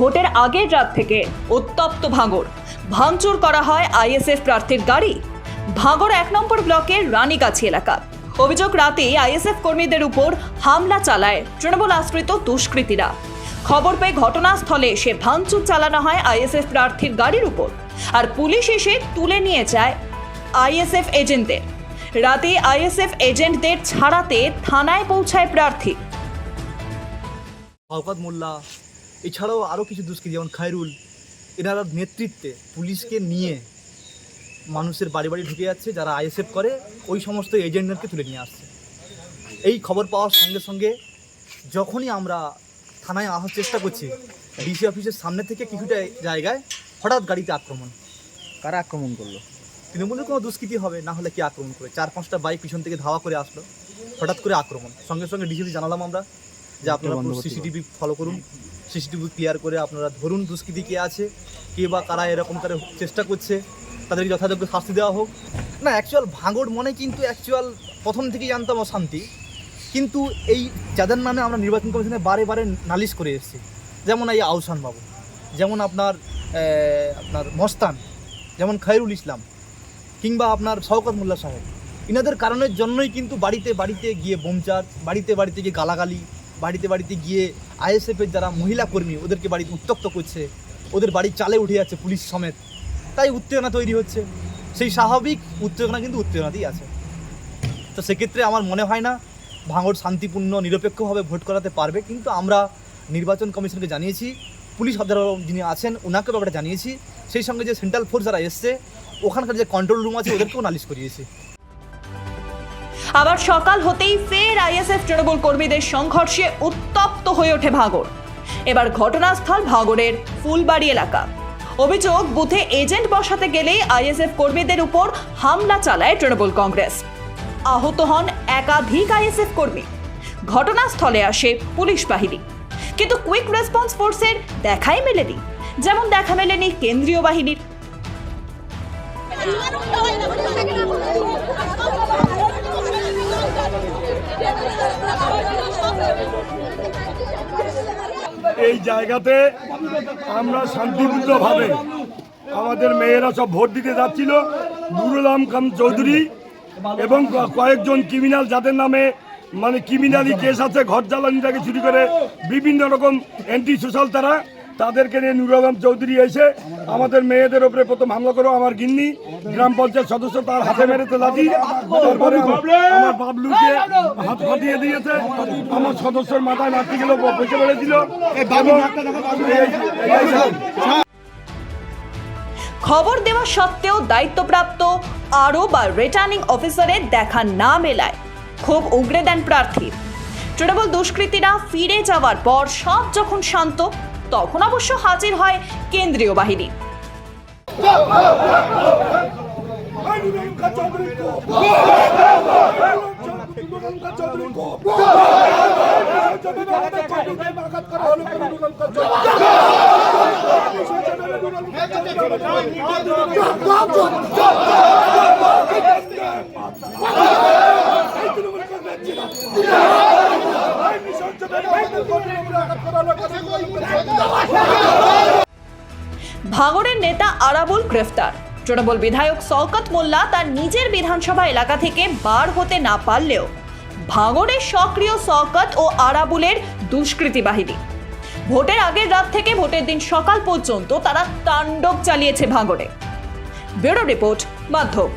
ভোটের আগের রাত থেকে উত্তপ্ত ভাঙর। ভাঙচুর করা হয় আইএসএফ প্রার্থীর গাড়ি। ভাঙর এক নম্বর ব্লকের রানীগাছি এলাকা। অভিযোগ রাতে আইএসএফ কর্মীদের উপর হামলা চালায় তৃণমূল আশ্রিত দুষ্কৃতীরা। খবর পেয়ে ঘটনাস্থলে এসে ভাঙচুর চালানো হয় আইএসএফ প্রার্থীর গাড়ির উপর। আর পুলিশ এসে তুলে নিয়ে যায় আইএসএফ এজেন্টদের। রাতে আইএসএফ এজেন্টদের ছাড়াতে থানায় পৌঁছায় প্রার্থী। মোল্লা এছাড়াও আরও কিছু দুষ্কৃতী যেমন খায়রুল এনারা নেতৃত্বে পুলিশকে নিয়ে মানুষের বাড়ি বাড়ি ঢুকে যাচ্ছে যারা আইএসএফ করে ওই সমস্ত এজেন্টদেরকে তুলে নিয়ে আসছে। এই খবর পাওয়ার সঙ্গে সঙ্গে যখনই আমরা থানায় আসার চেষ্টা করছি ডিসি অফিসের সামনে থেকে কিছুটা জায়গায় হঠাৎ গাড়িতে আক্রমণ। কারা আক্রমণ করল? তৃণমূলের কোনো দুষ্কৃতি হবে না হলে কি আক্রমণ করে চার পাঁচটা বাইক পিছন থেকে ধাওয়া করে আসলো হঠাৎ করে আক্রমণ। সঙ্গে সঙ্গে ডিসিপি জানালাম আমরা যে আপনারা সিসিটিভি ফলো করুন। সিসিটিভি ক্লিয়ার করে আপনারা ধরুন দুষ্কৃতি কে আছে, কে বা কারা এরকম করে চেষ্টা করছে, তাদেরকে যথাযোগ্য শাস্তি দেওয়া হোক। না অ্যাকচুয়াল ভাঙড় মনে কিন্তু অ্যাকচুয়াল প্রথম থেকেই জানতাম অশান্তি। কিন্তু এই যাদের নামে আমরা নির্বাচন কমিশনে বারে বারে নালিশ করে এসেছি, যেমন এই আহসান বাবু, যেমন আপনার আপনার মস্তান, যেমন খায়রুল ইসলাম, কিংবা আপনার শওকত মোল্লা সাহেব। ইনাদের কারণের জন্যই কিন্তু বাড়িতে বাড়িতে গিয়ে বোমচার, বাড়িতে বাড়িতে গিয়ে গালাগালি বাড়িতে বাড়িতে গিয়ে আইএসএফের যারা মহিলা কর্মী ওদেরকে বাড়িতে উত্তক্ত করছে, ওদের বাড়ির চালে উঠে যাচ্ছে পুলিশ সমেত। তাই উত্তেজনা তৈরি হচ্ছে। সেই স্বাভাবিক উত্তেজনা কিন্তু উত্তেজনাতেই আছে। তো সেক্ষেত্রে আমার মনে হয় না ভাঙড় শান্তিপূর্ণ, নিরপেক্ষভাবে ভোট করাতে পারবে। কিন্তু আমরা নির্বাচন কমিশনকে জানিয়েছি, পুলিশ অফিসার যিনি আছেন ওনাকে ব্যাপারে জানিয়েছি। সেই সঙ্গে যে সেন্ট্রাল ফোর্স যারা এসছে, ওখানকার যে কন্ট্রোল রুম আছে, ওদেরকেও নালিশ করিয়েছি। আবার সকাল হতেই ফের আইএসএফ তৃণমূল কর্মীদের সংঘর্ষে উত্তপ্ত হয়ে ওঠে ভাগর এবার ঘটনাস্থল ভাগরের ফুলবাড়ি এলাকা। অভিযোগ, বুথে এজেন্ট বসাতে গেলেই আইএসএফ কর্মীদের উপর হামলা চালায় তৃণমূল কংগ্রেস। আহত হন একাধিক আইএসএফ কর্মী। ঘটনাস্থলে আসে পুলিশ বাহিনী। কিন্তু কুইক রেসপন্স ফোর্সের দেখাই মেলেনি, যেমন দেখা মেলেনি কেন্দ্রীয় বাহিনীর। এই জায়গাতে আমরা শান্তিপূর্ণভাবে আমাদের মেয়েরা সব ভোট দিতে যাচ্ছিল। নুরুল খান চৌধুরী এবং কয়েকজন ক্রিমিনাল যাদের নামে মানে ক্রিমিনালি কেস আছে, ঘর জ্বালানি থেকে শুরু করে বিভিন্ন রকম অ্যান্টি সোশ্যাল তারা তাদেরকে নিয়ে নুরুল আলম চৌধুরী এসে আমাদের মেয়েদের ওপরে প্রথম হামলা করো আমার গিন্নি গ্রাম পঞ্চায়েত সদস্য তার হাতে মেরেছে লাঠি। তারপরে আমার বাবলুকে হাত ফাটিয়ে দিয়েছে। আমার সদস্যর মাথায় লাঠি গেল এই- এই- খবর দেওয়া সত্ত্বেও দায়িত্বপ্রাপ্ত আরও বা রিটার্নিং অফিসারের দেখা না মেলায়। খুব উগরে দেন প্রার্থী। তৃণমূল দুষ্কৃতীরা ফিরে যাওয়ার পর সব যখন শান্ত তখন অবশ্য হাজির হয় কেন্দ্রীয় বাহিনী। ভাঙড়ের নেতা আরাবুল গ্রেফতার। তৃণমূল বিধায়ক শওকত মোল্লা তার নিজের বিধানসভা এলাকা থেকে বার হতে না পারলেও ভাঙড়ের সক্রিয় শওকত ও আরাবুলের দুষ্কৃতী বাহিনী। ভোটের আগের রাত থেকে ভোটের দিন সকাল পর্যন্ত তারা তাণ্ডব চালিয়েছে ভাঙড়ে। ব্যুরো রিপোর্ট, মাধ্যম।